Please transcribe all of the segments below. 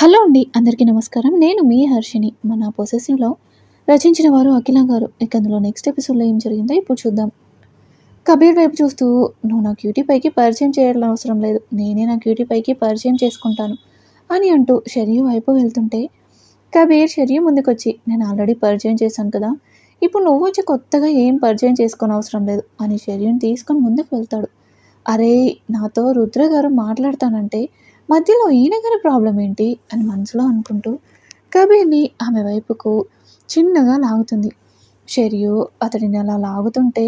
Hello అండి అందరికీ నమస్కారం. నేను మీ హర్షిని మన పొసెసివ్లో రచించిన వారు అఖిల గారు. ఇక అందులో నెక్స్ట్ ఎపిసోడ్లో ఏం జరిగిందో ఇప్పుడు చూద్దాం. కబీర్ వైపు చూస్తూ నువ్వు నా క్యూటీ పైకి పరిచయం చేయాలని అవసరం లేదు. నేనే నా క్యూటీ పైకి పరిచయం చేసుకుంటాను అని అంటూ షరియు వైపు వెళ్తుంటే కబీర్ షరియు ముందుకొచ్చి నేను ఆల్రెడీ పరిచయం చేశాను కదా. ఇప్పుడు నువ్వు వచ్చి కొత్తగా ఏం పరిచయం చేసుకోని అవసరం లేదు అని షర్యూని తీసుకొని ముందుకు వెళ్తాడు. అరే నాతో రుద్ర గారు మాట్లాడతానంటే మధ్యలో ఈయన గారి ప్రాబ్లం ఏంటి అని మనసులో అనుకుంటూ కబీర్ని ఆమె వైపుకు చిన్నగా లాగుతుంది. షెరియు అతడిని అలా లాగుతుంటే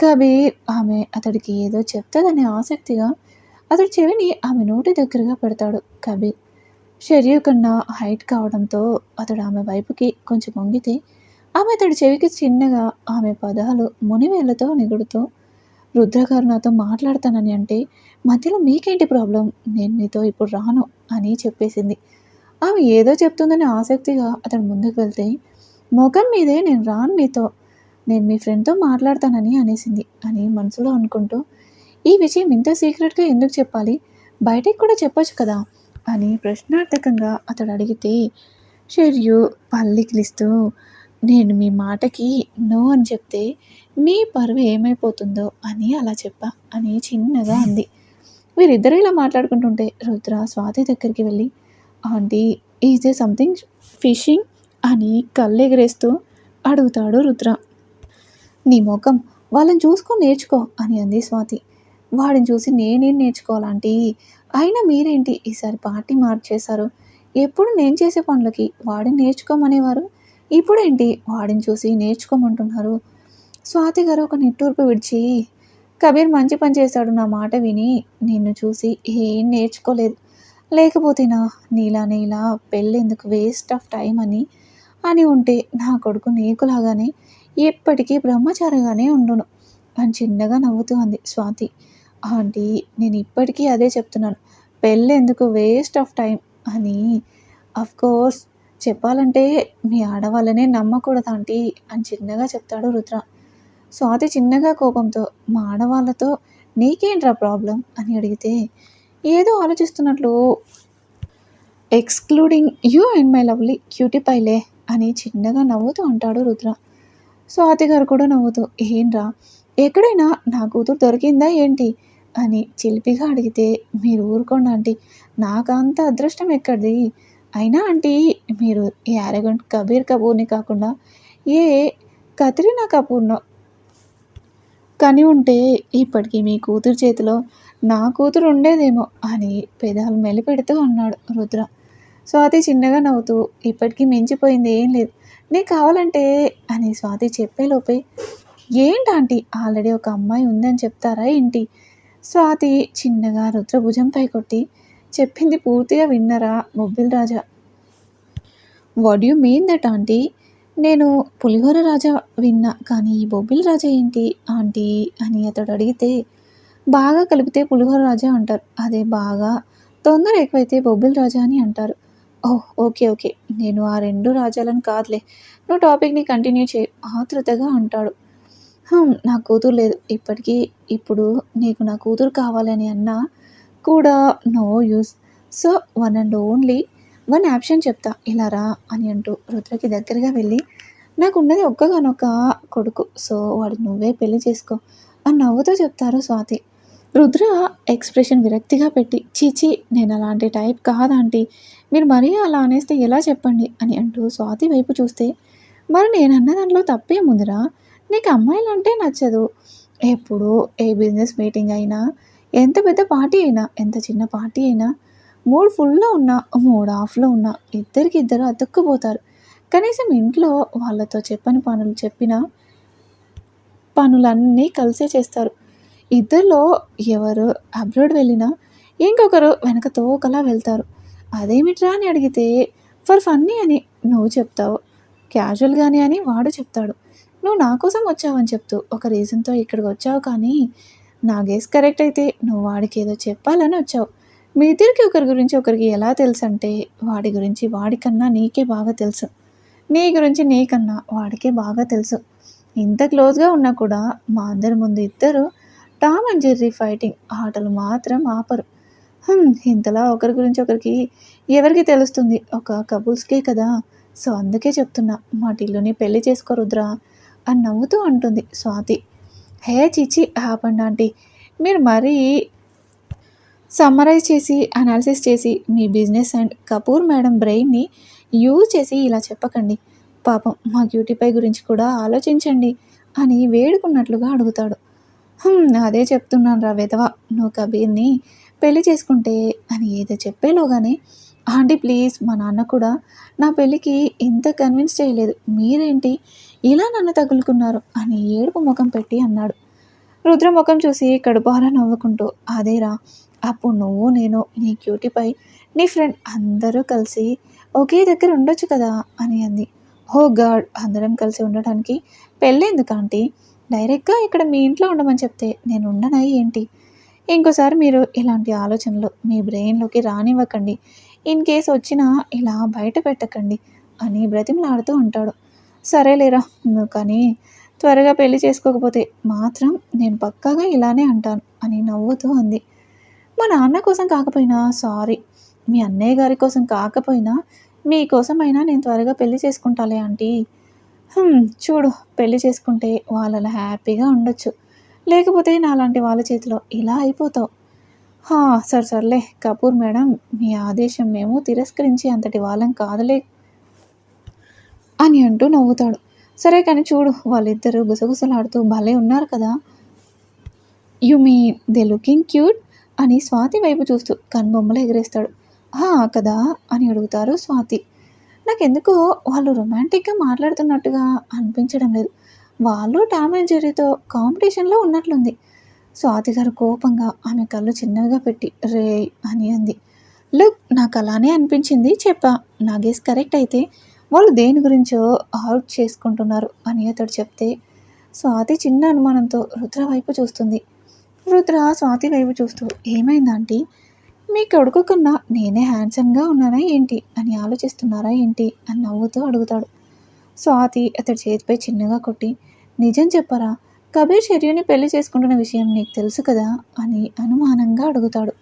కబీర్ ఆమె అతడికి ఏదో చెప్తుందనే ఆసక్తిగా అతడి చెవిని ఆమె నోటి దగ్గరగా పెడతాడు కబీర్. షెరియు కన్నా హైట్ కావడంతో అతడు ఆమె వైపుకి కొంచెం వంగితే ఆమె అతడి చెవికి చిన్నగా ఆమె పదాలు మునివేళ్ళతో నిగుడుతూ రుద్రగారు నాతో మాట్లాడతానని అంటే మధ్యలో మీకేంటి ప్రాబ్లం? నేను మీతో ఇప్పుడు రాను అని చెప్పేసింది. ఆమె ఏదో చెప్తుందని ఆసక్తిగా అతను ముందుకు వెళ్తే ముఖం మీదే నేను రాను మీతో నేను మీ ఫ్రెండ్తో మాట్లాడతానని అనేసింది. అని మనసులో అనుకుంటూ ఈ విషయం ఇంత సీక్రెట్గా ఎందుకు చెప్పాలి? బయటికి కూడా చెప్పొచ్చు కదా? అని ప్రశ్నార్థకంగా అతడు అడిగితే షెర్యు పల్లికిలిస్తూ నేను మీ మాటకి నో అని చెప్తే మీ పరువు ఏమైపోతుందో అని అలా చెప్పా అని చిన్నగా అంది. వీరిద్దరూ ఇలా మాట్లాడుకుంటుంటే రుద్ర స్వాతి దగ్గరికి వెళ్ళి aunty is a something fishing అని కళ్ళెగరేస్తూ అడుగుతాడు రుద్ర. నీ ముఖం వాళ్ళని చూసుకొని నేర్చుకో అని అంది స్వాతి. వాడిని చూసి నేనేం నేర్చుకోవాలంటే అయినా మీరేంటి ఈసారి పార్టీ మార్చేశారు? ఎప్పుడు నేను చేసే పనులకి వాడిని నేర్చుకోమనేవారు? ఇప్పుడేంటి వాడిని చూసి నేర్చుకోమంటున్నారు? స్వాతి గారు ఒక నిట్టూర్పు విడిచి కబీర్ మంచి పని చేశాడు. నా మాట విని నిన్ను చూసి ఏం నేర్చుకోలేదు. లేకపోతేనా నీలానే ఇలా పెళ్ళెందుకు వేస్ట్ ఆఫ్ టైం అని అని ఉంటే నా కొడుకు నీకులాగానే ఎప్పటికీ బ్రహ్మచారిగానే ఉండును. అని చిన్నగా నవ్వుతూ అంది స్వాతి. ఆంటీ నేను ఇప్పటికీ అదే చెప్తున్నాను. పెళ్ళెందుకు వేస్ట్ ఆఫ్ టైం అని. కోర్స్ చెప్పాలంటే మీ ఆడవాళ్ళనే నమ్మకూడదు ఆంటీ అని చిన్నగా చెప్తాడు రుద్ర. స్వాతి చిన్నగా కోపంతో మా ఆడవాళ్ళతో నీకేంట్రా ప్రాబ్లం? అని అడిగితే ఏదో ఆలోచిస్తున్నట్లు. Excluding you and my lovely cutie పైలే అని చిన్నగా నవ్వుతూ అంటాడు రుద్ర. స్వాతి గారు కూడా నవ్వుతూ ఏంట్రా? ఎక్కడైనా నా కూతురు దొరికిందా ఏంటి? అని చిలిపిగా అడిగితే మీరు ఊరుకోండి ఆంటీ. నాకు అంత అదృష్టం ఎక్కడిది? అయినా ఆంటీ మీరు ఈ అరగంట్ కబీర్ కపూర్ని కాకుండా ఏ కత్రినా కపూర్నో కానీ ఉంటే ఇప్పటికీ మీ కూతురు చేతిలో నా కూతురు ఉండేదేమో అని పెదాలు మెలిపెడుతూ అన్నాడు రుద్ర. స్వాతి చిన్నగా నవ్వుతూ ఇప్పటికీ మించిపోయింది ఏం లేదు. నీకు కావాలంటే అని స్వాతి చెప్పేలోపే ఏంటాంటీ ఆల్రెడీ ఒక అమ్మాయి ఉందని చెప్తారా ఏంటి? స్వాతి చిన్నగా రుద్ర భుజంపై కొట్టి చెప్పింది పూర్తిగా విన్నరా మొబ్బిల్ Raja? What you mean that aunty? నేను పులిహోర రాజా విన్నా కానీ ఈ బొబ్బిల్ రాజా ఏంటి? ఆంటీ అని అతడు అడిగితే బాగా కలిపితే పులిహోర రాజా అంటారు. అదే బాగా తొందర ఎక్కువైతే బొబ్బిల్ రాజా అని అంటారు. Oh okay okay. నేను ఆ రెండు రాజాలను కాదులే. నువ్వు టాపిక్ని కంటిన్యూ చేయి ఆతృతగా అంటాడు. నా కూతురు లేదు. ఇప్పటికీ ఇప్పుడు నీకు నా కూతురు కావాలని అన్నా కూడా no use. So one and only one option చెప్తా. ఇలా రా అని అంటూ రుద్రకి దగ్గరగా వెళ్ళి నాకు ఉన్నది ఒక్కగానొక్క కొడుకు సో వాడు నువ్వే పెళ్ళి చేసుకో అని నవ్వుతూ చెప్తారు స్వాతి. రుద్ర ఎక్స్ప్రెషన్ విరక్తిగా పెట్టి చీచి నేను అలాంటి టైప్ కాదంటీ మీరు మరీ అలా అనేస్తే ఎలా చెప్పండి అని అంటూ స్వాతి వైపు చూస్తే మరి నేను అన్న దాంట్లో తప్పేముందిరా నీకు అమ్మాయిలు అంటే నచ్చదు. ఎప్పుడు ఏ బిజినెస్ మీటింగ్ అయినా ఎంత పెద్ద పార్టీ అయినా ఎంత చిన్న పార్టీ అయినా మూడు ఫుల్లో ఉన్నా మూడు ఆఫ్లో ఉన్నా ఇద్దరికి ఇద్దరు అతుక్కుపోతారు. కనీసం ఇంట్లో వాళ్ళతో చెప్పని పనులు చెప్పిన పనులన్నీ కలిసే చేస్తారు. ఇద్దరిలో ఎవరు అబ్రాడ్ వెళ్ళినా ఇంకొకరు వెనక తోకలా వెళ్తారు. అదేమిట్రా అని అడిగితే ఫర్ ఫన్నీ అని నువ్వు చెప్తావు. క్యాజువల్గానే అని వాడు చెప్తాడు. నువ్వు నా కోసం వచ్చావని చెప్తూ ఒక రీజన్తో ఇక్కడికి వచ్చావు కానీ నా గేస్ కరెక్ట్ అయితే నువ్వు వాడికి ఏదో చెప్పాలని వచ్చావు. మీ ఇద్దరికి ఒకరి గురించి ఒకరికి ఎలా తెలుసు అంటే వాడి గురించి వాడికన్నా నీకే బాగా తెలుసు. నీ గురించి నీకన్నా వాడికే బాగా తెలుసు. ఇంత క్లోజ్గా ఉన్నా కూడా మా అందరి ముందు ఇద్దరు టామ్ అండ్ జెర్రీ ఫైటింగ్ ఆటలు మాత్రం ఆపరు. ఇంతలా ఒకరి గురించి ఒకరికి ఎవరికి తెలుస్తుంది? ఒక కబుల్స్కే కదా? సో అందుకే చెప్తున్నా మా టిల్లుని పెళ్ళి చేసుకోరుద్రా అని నవ్వుతూ అంటుంది స్వాతి. హే చిచి ఆపండి ఆంటీ. మీరు మరీ సమ్మరైజ్ చేసి అనాలిసిస్ చేసి మీ బిజినెస్ అండ్ కపూర్ మేడం బ్రెయిన్ని యూజ్ చేసి ఇలా చెప్పకండి. పాపం మా క్యూటీపై గురించి కూడా ఆలోచించండి అని వేడుకున్నట్లుగా అడుగుతాడు. అదే చెప్తున్నాను రా వెధవా నువ్వు కబీర్ని పెళ్ళి చేసుకుంటే అని ఏదో చెప్పేలోగానే ఆంటీ ప్లీజ్ మా నాన్న కూడా నా పెళ్ళికి ఎంత కన్విన్స్ చేయలేదు. మీరేంటి ఇలా నన్ను తగులుకున్నారు? అని ఏడుపు ముఖం పెట్టి అన్నాడు. రుద్ర ముఖం చూసి కడుపారా నవ్వుకుంటూ అదేరా అప్పుడు నువ్వు నేను నీ క్యూటీపై నీ ఫ్రెండ్ అందరూ కలిసి ఒకే దగ్గర ఉండొచ్చు కదా అని అంది. హో గాడ్ అందరం కలిసి ఉండటానికి పెళ్ళేందుకు ఆంటీ? డైరెక్ట్గా ఇక్కడ మీ ఇంట్లో ఉండమని చెప్తే నేను ఉండనా ఏంటి? ఇంకోసారి మీరు ఇలాంటి ఆలోచనలు మీ బ్రెయిన్లోకి రానివ్వకండి. ఇన్ కేస్ వచ్చినా ఇలా బయట పెట్టకండి అని బ్రతిమలాడుతూ ఉంటాడు. సరేలేరా నువ్వు కానీ త్వరగా పెళ్ళి చేసుకోకపోతే మాత్రం నేను పక్కాగా ఇలానే అంటాను అని నవ్వుతూ అంది. మా నాన్న కోసం కాకపోయినా సారీ. మీ అన్నయ్య గారి కోసం కాకపోయినా మీకోసమైనా నేను త్వరగా పెళ్ళి చేసుకుంటాలే ఆంటీ. చూడు పెళ్ళి చేసుకుంటే వాళ్ళలా హ్యాపీగా ఉండొచ్చు. లేకపోతే నాలాంటి వాళ్ళ చేతిలో ఇలా అయిపోతావు. సరే సర్లే. కపూర్ మేడం మీ ఆదేశం మేము తిరస్కరించి అంతటి వాళ్ళం కాదులే అని అంటూ నవ్వుతాడు. సరే కానీ చూడు వాళ్ళిద్దరూ గుసగుసలాడుతూ భలే ఉన్నారు కదా. You me they looking cute అని స్వాతి వైపు చూస్తూ కనుబొమ్మలు ఎగరేస్తాడు. కదా? అని అడుగుతారు స్వాతి. నాకెందుకో వాళ్ళు రొమాంటిక్గా మాట్లాడుతున్నట్టుగా అనిపించడం లేదు. వాళ్ళు టామ్ అండ్ జెర్రీతో కాంపిటీషన్లో ఉన్నట్లుంది. స్వాతి గారు కోపంగా ఆమె కళ్ళు చిన్నగా పెట్టి రే అని అంది. లుక్ నాకు అలానే అనిపించింది చెప్పా. నా గేస్ కరెక్ట్ అయితే వాళ్ళు దేని గురించో అవుట్ చేసుకుంటున్నారు అని అతడు చెప్తే స్వాతి చిన్న అనుమానంతో రుద్ర వైపు చూస్తుంది. రుద్ర స్వాతి వైపు చూస్తూ ఏమైందంటే మీ కొడుకు కన్నా నేనే హ్యాండ్సమ్గా ఉన్నానా ఏంటి? అని ఆలోచిస్తున్నారా ఏంటి? అని నవ్వుతూ అడుగుతాడు. స్వాతి అతడి చేతిపై చిన్నగా కొట్టి నిజం చెప్పరా? కబీర్ షర్యూని పెళ్ళి చేసుకుంటున్న విషయం నీకు తెలుసు కదా? అని అనుమానంగా అడుగుతాడు.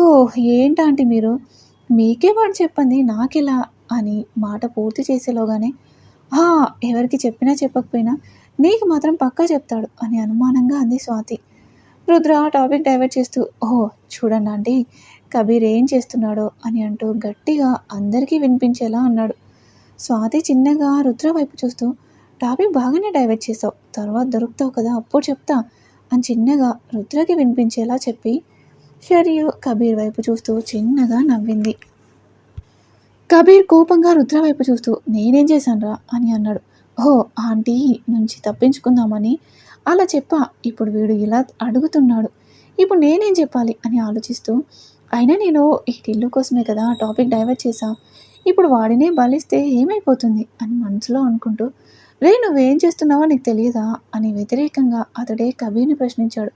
ఓ ఏంటంటే మీరు? మీకే వాడు చెప్పండి నాకెలా? అని మాట పూర్తి చేసేలోగానే ఎవరికి చెప్పినా చెప్పకపోయినా నీకు మాత్రం పక్కా చెప్తాడు అని అనుమానంగా అంది స్వాతి. రుద్ర టాపిక్ డైవర్ట్ చేస్తూ ఓహో చూడండి ఆంటీ కబీర్ ఏం చేస్తున్నాడో అని అంటూ గట్టిగా అందరికీ వినిపించేలా అన్నాడు. స్వాతి చిన్నగా రుద్ర వైపు చూస్తూ టాపిక్ బాగానే డైవర్ట్ చేసావు తర్వాత దొరుకుతావు కదా అప్పుడు చెప్తా అని చిన్నగా రుద్రకి వినిపించేలా చెప్పి షరియు కబీర్ వైపు చూస్తూ చిన్నగా నవ్వింది. కబీర్ కోపంగా రుద్ర వైపు చూస్తూ నేనేం చేశానురా అని అన్నాడు. ఓ ఆంటీ నుంచి తప్పించుకుందామని అలా చెప్పా ఇప్పుడు వీడు ఇలా అడుగుతున్నాడు. ఇప్పుడు నేనేం చెప్పాలి? అని ఆలోచిస్తూ అయినా నేను ఈ ఇల్లు కోసమే కదా టాపిక్ డైవర్ట్ చేశా. ఇప్పుడు వాడినే బలిస్తే ఏమైపోతుంది? అని మనసులో అనుకుంటూ రే నువ్వేం చేస్తున్నావో నీకు తెలియదా? అని వ్యతిరేకంగా అతడే కబీర్ని ప్రశ్నించాడు.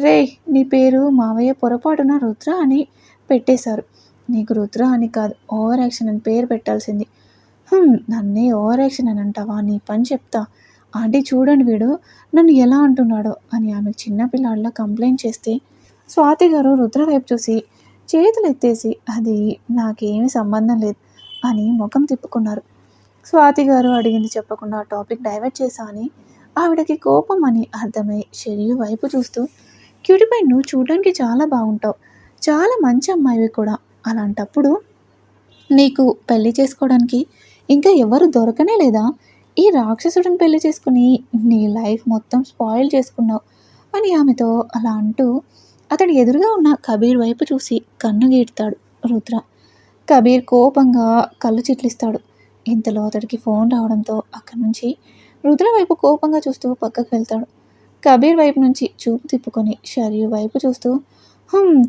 రే నీ పేరు మావయ్య పొరపాటున రుద్ర అని పెట్టేశారు. నీకు రుద్ర అని కాదు ఓవర్ యాక్షన్ అని పేరు పెట్టాల్సింది. నన్నే ఓవర్ యాక్షన్ అని అంటావా? నీ పని చెప్తా. ఆంటీ చూడండి వీడు నన్ను ఎలా అంటున్నాడో అని ఆమె చిన్నపిల్లాడిలా కంప్లైంట్ చేస్తే స్వాతి గారు రుద్ర వైపు చూసి చేతులు ఎత్తేసి అది నాకేమీ సంబంధం లేదు అని ముఖం తిప్పుకున్నారు. స్వాతి గారు అడిగింది చెప్పకుండా టాపిక్ డైవర్ట్ చేశామని ఆవిడకి కోపం అని అర్థమై షెరియు వైపు చూస్తూ క్యూటిపై నువ్వు చూడడానికి చాలా బాగుంటావు చాలా మంచి అమ్మాయివి కూడా. అలాంటప్పుడు నీకు పెళ్ళి చేసుకోవడానికి ఇంకా ఎవరు దొరకనే లేదా? ఈ రాక్షసుడిని పెళ్ళి చేసుకుని నీ లైఫ్ మొత్తం స్పాయిల్ చేసుకున్నావు అని ఆమెతో అలా అంటూ అతడి ఎదురుగా ఉన్న కబీర్ వైపు చూసి కన్ను గీడతాడు రుద్ర. కబీర్ కోపంగా కళ్ళు చిట్లిస్తాడు. ఇంతలో అతడికి ఫోన్ రావడంతో అక్కడి నుంచి రుద్ర వైపు కోపంగా చూస్తూ పక్కకు వెళ్తాడు. కబీర్ వైపు నుంచి చూపు తిప్పుకొని షరియు వైపు చూస్తూ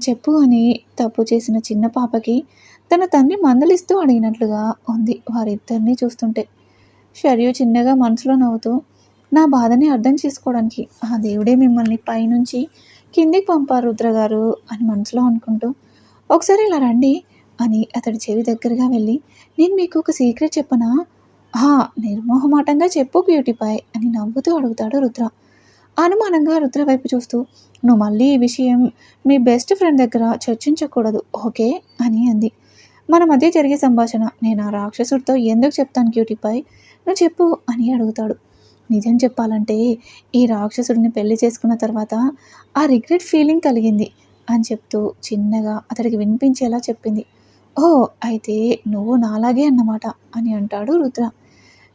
చెప్పు అని తప్పు చేసిన చిన్న పాపకి తన తండ్రి మందలిస్తూ అడిగినట్లుగా ఉంది వారిద్దరినీ చూస్తుంటే. షర్యు చిన్నగా మనసులో నవ్వుతూ నా బాధని అర్థం చేసుకోవడానికి ఆ దేవుడే మిమ్మల్ని పైనుంచి కిందికి పంపారు రుద్రగారు అని మనసులో అనుకుంటూ ఒకసారి ఇలా రండి అని అతడి చెవి దగ్గరగా వెళ్ళి నేను మీకు ఒక సీక్రెట్ చెప్పనా? హా నిర్మోహమాటంగా చెప్పు బ్యూటీపై అని నవ్వుతూ అడుగుతాడు రుద్ర. అనుమానంగా రుద్ర వైపు చూస్తూ నువ్వు మళ్ళీ ఈ విషయం మీ బెస్ట్ ఫ్రెండ్ దగ్గర చర్చించకూడదు ఓకే? అని అంది. మన మధ్య జరిగే సంభాషణ నేను ఆ రాక్షసుడితో ఎందుకు చెప్తాను క్యూటీపై నువ్వు చెప్పు అని అడుగుతాడు. నిజం చెప్పాలంటే ఈ రాక్షసుడిని పెళ్ళి చేసుకున్న తర్వాత ఆ రిగ్రెట్ ఫీలింగ్ కలిగింది అని చెప్తూ చిన్నగా అతడికి వినిపించేలా చెప్పింది. ఓ అయితే నువ్వు నాలాగే అన్నమాట అని అంటాడు రుద్ర.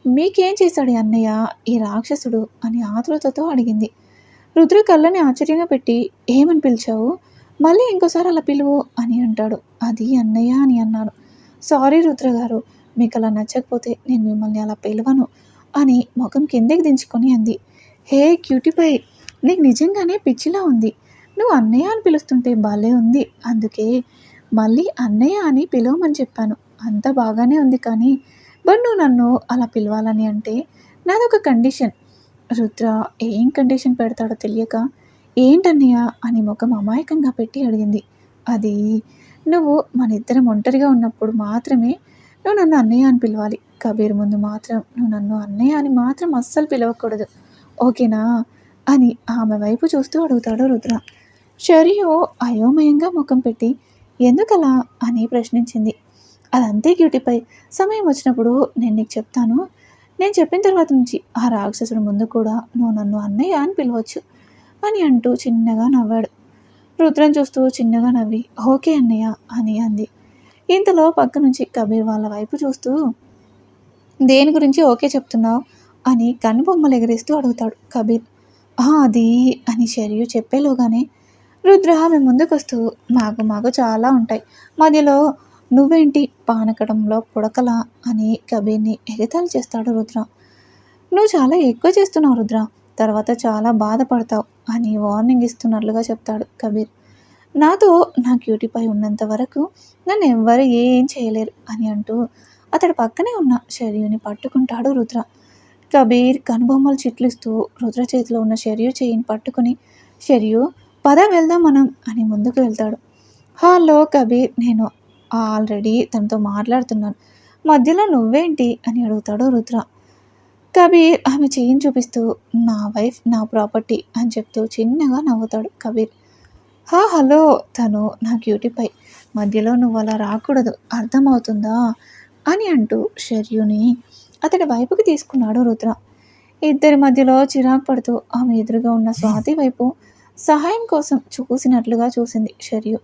మీకేం చేశాడు ఈ అన్నయ్య ఈ రాక్షసుడు అని ఆతృతతో అడిగింది. రుద్ర కళ్ళని ఆశ్చర్యంగా పెట్టి ఏమని పిలిచావు? మళ్ళీ ఇంకోసారి అలా పిలువు అని అంటాడు. అది అన్నయ్య అని అన్నాను సారీ రుద్ర గారు మీకు అలా నచ్చకపోతే నేను మిమ్మల్ని అలా పిలవను అని ముఖం కిందకి దించుకొని అంది. హే క్యూటిపై నీకు నిజంగానే పిచ్చిలా ఉంది. నువ్వు అన్నయ్య అని పిలుస్తుంటే భలే ఉంది. అందుకే మళ్ళీ అన్నయ్య అని పిలవమని చెప్పాను. అంత బాగానే ఉంది కానీ బట్ నువ్వు నన్ను అలా పిలవాలని అంటే నాదొక కండిషన్. రుద్ర ఏం కండిషన్ పెడతాడో తెలియక ఏంటన్నయ్య? అని ముఖం అమాయకంగా పెట్టి అడిగింది. అది నువ్వు మన ఇద్దరం ఒంటరిగా ఉన్నప్పుడు మాత్రమే నువ్వు నన్ను అన్నయ్య అని పిలవాలి. కబీర్ ముందు మాత్రం నువ్వు నన్ను అన్నయ్య అని మాత్రం అస్సలు పిలవకూడదు. ఓకేనా? అని ఆమె వైపు చూస్తూ అడుగుతాడు రుద్ర. షరియో అయోమయంగా ముఖం పెట్టి ఎందుకలా? అని ప్రశ్నించింది. అదంతే క్యూటీపై. సమయం వచ్చినప్పుడు నేను నీకు చెప్తాను. నేను చెప్పిన తర్వాత నుంచి ఆ రాక్షసుడు ముందు కూడా నువ్వు నన్ను అన్నయ్య అని పిలవచ్చు అని అంటూ చిన్నగా నవ్వాడు. రుద్రం చూస్తూ చిన్నగా నవ్వి ఓకే అన్నయ్య అని అంది. ఇంతలో పక్క నుంచి కబీర్ వాళ్ళ వైపు చూస్తూ దేని గురించి ఓకే చెప్తున్నావు? అని కనుబొమ్మలు ఎగరేస్తూ అడుగుతాడు కబీర్. "ఆ, అది అని షరియు చెప్పేలోగానే రుద్ర ఆమె ముందుకొస్తూ మాకు మాకు చాలా ఉంటాయి. మధ్యలో నువ్వేంటి పానకడంలో పుడకలా? అని కబీర్ని ఎగతాళి చేస్తాడు రుద్ర. నువ్వు చాలా ఎక్కువ చేస్తున్నావు రుద్ర. తర్వాత చాలా బాధపడతావు అని వార్నింగ్ ఇస్తున్నట్లుగా చెప్తాడు కబీర్. నాతో నా క్యూటీపై ఉన్నంత వరకు నన్ను ఎవ్వరు ఏం చేయలేరు అని అంటూ అతడి పక్కనే ఉన్న షర్యుని పట్టుకుంటాడు రుద్ర. కబీర్ కనుబొమ్మలు చిట్లిస్తూ రుద్ర చేతిలో ఉన్న షర్యు చేయిని పట్టుకుని షర్యు పద వెళ్దాం మనం అని ముందుకు వెళ్తాడు. హలో కబీర్ నేను ఆల్రెడీ తనతో మాట్లాడుతున్నాను. మధ్యలో నువ్వేంటి? అని అడుగుతాడు రుద్ర. కబీర్ ఆమె చేయిని చూపిస్తూ నా వైఫ్ నా ప్రాపర్టీ అని చెప్తూ చిన్నగా నవ్వుతాడు కబీర్. హా హలో. తను నా క్యూటీపై మధ్యలో నువ్వు అలా రాకూడదు. అర్థమవుతుందా? అని అంటూ శర్యుని అతడి వైపుకి తీసుకున్నాడు రుద్ర. ఇద్దరి మధ్యలో చిరాకు పడుతూ ఆమె ఎదురుగా ఉన్న స్వాతి వైపు సహాయం కోసం చూసినట్లుగా చూసింది శర్యు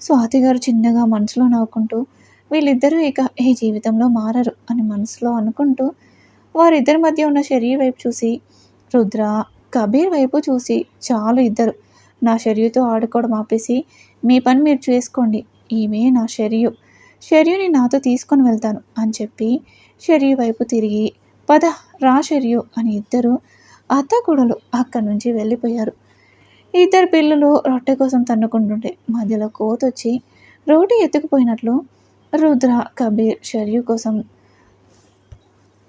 స్వాతి గారు చిన్నగా మనసులో నవ్వుకుంటూ వీళ్ళిద్దరూ ఇక ఈ జీవితంలో మారరు అని మనసులో అనుకుంటూ వారిద్దరి మధ్య ఉన్న శరీర్ వైపు చూసి రుద్ర కబీర్ వైపు చూసి చాలు ఇద్దరు. నా షర్యుతో ఆడుకోవడం ఆపేసి మీ పని మీరు చేసుకోండి. ఈమె నా షర్యు షర్యుని నాతో తీసుకొని వెళ్తాను అని చెప్పి షర్యు వైపు తిరిగి పద రా షర్యు అని ఇద్దరు అత్తకూడలు అక్కడి నుంచి వెళ్ళిపోయారు. ఇద్దరు పిల్లలు రొట్టె కోసం తన్నుకుంటుంటే మధ్యలో కోతొచ్చి రోటి ఎత్తుకుపోయినట్లు రుద్ర కబీర్ షర్యు కోసం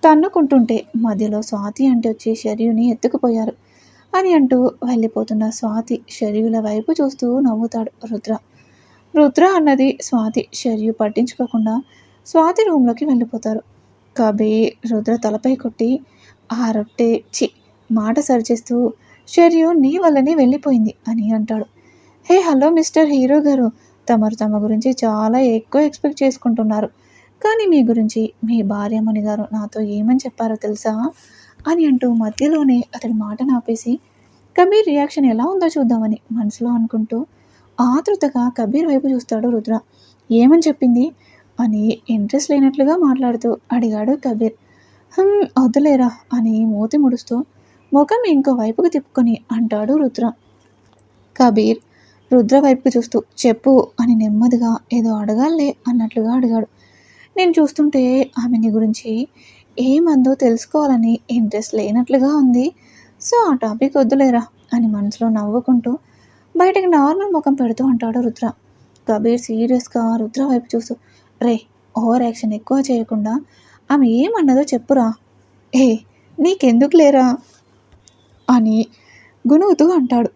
తన్నుకుంటుంటే మధ్యలో స్వాతి అంటే వచ్చి షర్యుని ఎత్తుకుపోయారు. అని అంటూ వెళ్ళిపోతున్న స్వాతి షర్యుల వైపు చూస్తూ నవ్వుతాడు రుద్ర. రుద్ర అన్నది స్వాతి షర్యు పట్టించుకోకుండా స్వాతి రూమ్లోకి వెళ్ళిపోతారు. కబీ రుద్ర తలపై కొట్టి ఆ రొట్టె చి మాట సరిచేస్తూ షర్యు నీ వల్లనే వెళ్ళిపోయింది అని అంటాడు. హే హలో మిస్టర్ హీరో గారు! తమరు తమ గురించి చాలా ఎక్కువ ఎక్స్పెక్ట్ చేసుకుంటున్నారు. కానీ మీ గురించి మీ భార్యమణి గారు నాతో ఏమని చెప్పారో తెలుసా? అని అంటూ మధ్యలోనే అతడి మాటను ఆపేసి కబీర్ రియాక్షన్ ఎలా ఉందో చూద్దామని మనసులో అనుకుంటూ ఆతృతగా కబీర్ వైపు చూస్తాడు రుద్ర. ఏమని చెప్పింది? అని ఇంట్రెస్ట్ లేనట్లుగా మాట్లాడుతూ అడిగాడు కబీర్. "హమ్, వద్దులేరా అని మూతి ముడుస్తూ ముఖం ఇంకో వైపుకు తిప్పుకొని అంటాడు రుద్ర. కబీర్ రుద్ర వైపుకు చూస్తూ చెప్పు అని నెమ్మదిగా ఏదో అడగాలే అన్నట్లుగా అడిగాడు. నేను చూస్తుంటే ఆమె నీ గురించి ఏమందో తెలుసుకోవాలని ఇంట్రెస్ట్ లేనట్లుగా ఉంది. సో ఆ టాపిక్ వద్దులేరా అని మనసులో నవ్వుకుంటూ బయటకు నార్మల్ ముఖం పెడుతూ అంటాడు రుద్ర. కబీర్ సీరియస్గా రుద్ర వైపు చూస్తూ రే ఓవర్ యాక్షన్ ఎక్కువ చేయకుండా ఆమె ఏమన్నదో చెప్పురా. ఏ నీకెందుకు లేరా? అని గునుగుతూ అంటాడు.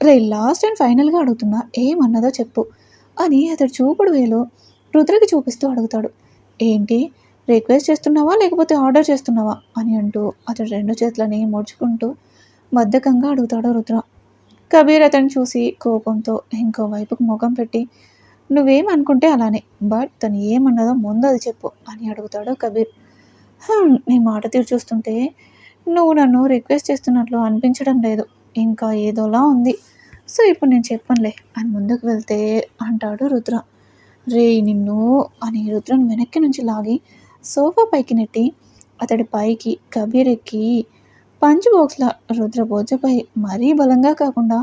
రే లాస్ట్ అండ్ ఫైనల్గా అడుగుతున్నా ఏమన్నదో చెప్పు అని అతడు చూపుడు వేలో రుద్రకి చూపిస్తూ అడుగుతాడు. ఏంటి? రిక్వెస్ట్ చేస్తున్నావా లేకపోతే ఆర్డర్ చేస్తున్నావా అని అంటూ అతడు రెండు చేతులని ముడుచుకుంటూ బద్ధకంగా అడుగుతాడు రుద్ర. కబీర్ అతన్ని చూసి కోపంతో ఇంకో వైపుకు ముఖం పెట్టి నువ్వేమనుకుంటే అలానే బట్ తను ఏమన్నదో ముందు అది చెప్పు అని అడుగుతాడు కబీర్. నీ మాట తీరు చూస్తుంటే నువ్వు నన్ను రిక్వెస్ట్ చేస్తున్నట్లు అనిపించడం లేదు. ఇంకా ఏదోలా ఉంది. సో ఇప్పుడు నేను చెప్పనులే అని ముందుకు వెళ్తే అంటాడు రుద్ర. రే నిన్ను అని రుద్రను వెనక్కి నుంచి లాగి సోఫా పైకి నెట్టి అతడి పైకి కబీర్ ఎక్కి పంచ్ బాక్స్ల రుద్ర మరీ బలంగా కాకుండా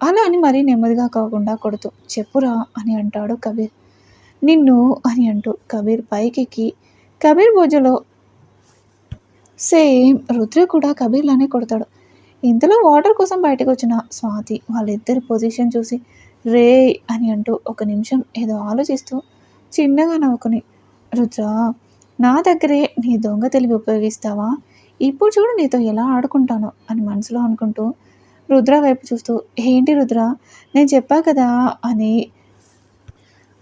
అలా అని మరీ నెమ్మదిగా కాకుండా కొడుతూ చెప్పురా అని అంటాడు కబీర్. నిన్ను అని అంటూ కబీర్ పైకెక్కి కబీర్ బొజ్జలో సేమ్ రుద్ర కూడా కబీర్లానే కొడతాడు. ఇంతలో వాటర్ కోసం బయటకు వచ్చిన స్వాతి వాళ్ళిద్దరి పొజిషన్ చూసి రే అని అంటూ ఒక నిమిషం ఏదో ఆలోచిస్తూ చిన్నగా నవ్వుకుని రుద్ర నా దగ్గరే నీ దొంగ తెలివి ఉపయోగిస్తావా? ఇప్పుడు చూడు నీతో ఎలా ఆడుకుంటాను అని మనసులో అనుకుంటూ రుద్ర వైపు చూస్తూ ఏంటి రుద్ర? నేను చెప్పా కదా అని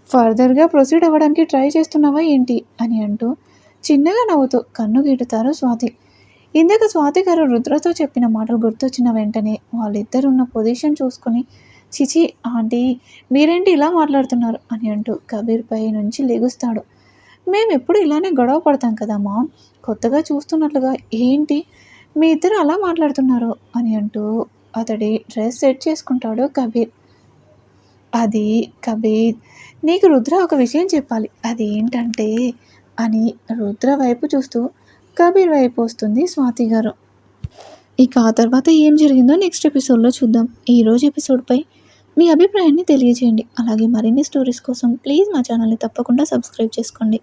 ఫర్దర్గా ప్రొసీడ్ అవ్వడానికి ట్రై చేస్తున్నావా ఏంటి? అని అంటూ చిన్నగా నవ్వుతూ కన్ను గీటుతారు స్వాతి. ఇందాక స్వాతి గారు రుద్రతో చెప్పిన మాటలు గుర్తొచ్చిన వెంటనే వాళ్ళిద్దరు ఉన్న పొజిషన్ చూసుకొని చిచి ఆంటీ మీరేంటి ఇలా మాట్లాడుతున్నారు? అని అంటూ కబీర్పై నుంచి లెగుస్తాడు. మేము ఎప్పుడు ఇలానే గొడవ పడతాం కదా మామ్? కొత్తగా చూస్తున్నట్లుగా ఏంటి? మీ ఇద్దరు అలా మాట్లాడుతున్నారు అని అంటూ అతడి డ్రెస్ సెట్ చేసుకుంటాడు కబీర్. అది కబీర్ నీకు రుద్ర ఒక విషయం చెప్పాలి. అది ఏంటంటే అని రుద్ర వైపు చూస్తూ కబీర్ వైపు వస్తుంది స్వాతి గారు. ఇక ఆ తర్వాత ఏం జరిగిందో నెక్స్ట్ ఎపిసోడ్లో చూద్దాం. ఈరోజు ఎపిసోడ్పై మీ అభిప్రాయాన్ని తెలియజేయండి. అలాగే మరిన్ని స్టోరీస్ కోసం ప్లీజ్ మా ఛానల్ని తప్పకుండా సబ్స్క్రైబ్ చేసుకోండి.